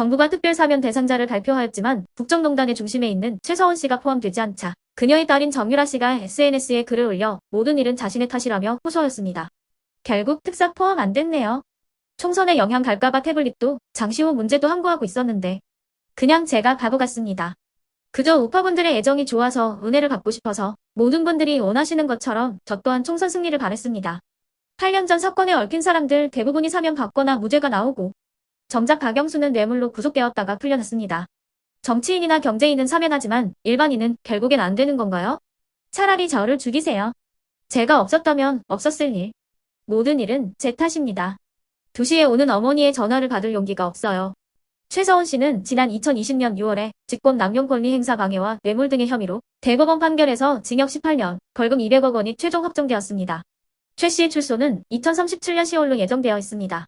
정부가 특별 사면 대상자를 발표하였지만 국정농단의 중심에 있는 최서원 씨가 포함되지 않자 그녀의 딸인 정유라 씨가 SNS에 글을 올려 모든 일은 자신의 탓이라며 호소하였습니다. 결국 특사 포함 안 됐네요. 총선에 영향 갈까봐 태블릿도 장시호 문제도 항고하고 있었는데 그냥 제가 바보 같습니다. 그저 우파분들의 애정이 좋아서 은혜를 받고 싶어서 모든 분들이 원하시는 것처럼 저 또한 총선 승리를 바랬습니다. 8년 전 사건에 얽힌 사람들 대부분이 사면 받거나 무죄가 나오고 정작 박영수는 뇌물로 구속되었다가 풀려났습니다. 정치인이나 경제인은 사면하지만 일반인은 결국엔 안 되는 건가요? 차라리 저를 죽이세요. 제가 없었다면 없었을 일. 모든 일은 제 탓입니다. 2시에 오는 어머니의 전화를 받을 용기가 없어요. 최서원 씨는 지난 2020년 6월에 직권 남용 권리 행사 방해와 뇌물 등의 혐의로 대법원 판결에서 징역 18년, 벌금 200억 원이 최종 확정되었습니다. 최 씨의 출소는 2037년 10월로 예정되어 있습니다.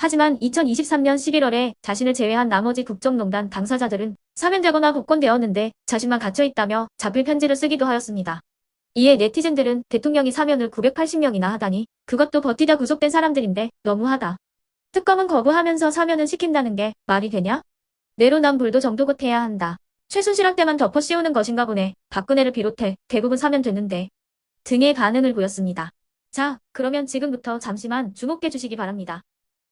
하지만 2023년 11월에 자신을 제외한 나머지 국정농단 당사자들은 사면되거나 복권되었는데 자신만 갇혀있다며 자필 편지를 쓰기도 하였습니다. 이에 네티즌들은 대통령이 사면을 980명이나 하다니 그것도 버티다 구속된 사람들인데 너무하다. 특검은 거부하면서 사면을 시킨다는 게 말이 되냐? 내로남 불도 정도 끝해야 한다. 최순실학 때만 덮어 씌우는 것인가 보네. 박근혜를 비롯해 대부분 사면 됐는데 등의 반응을 보였습니다. 자, 그러면 지금부터 잠시만 주목해 주시기 바랍니다.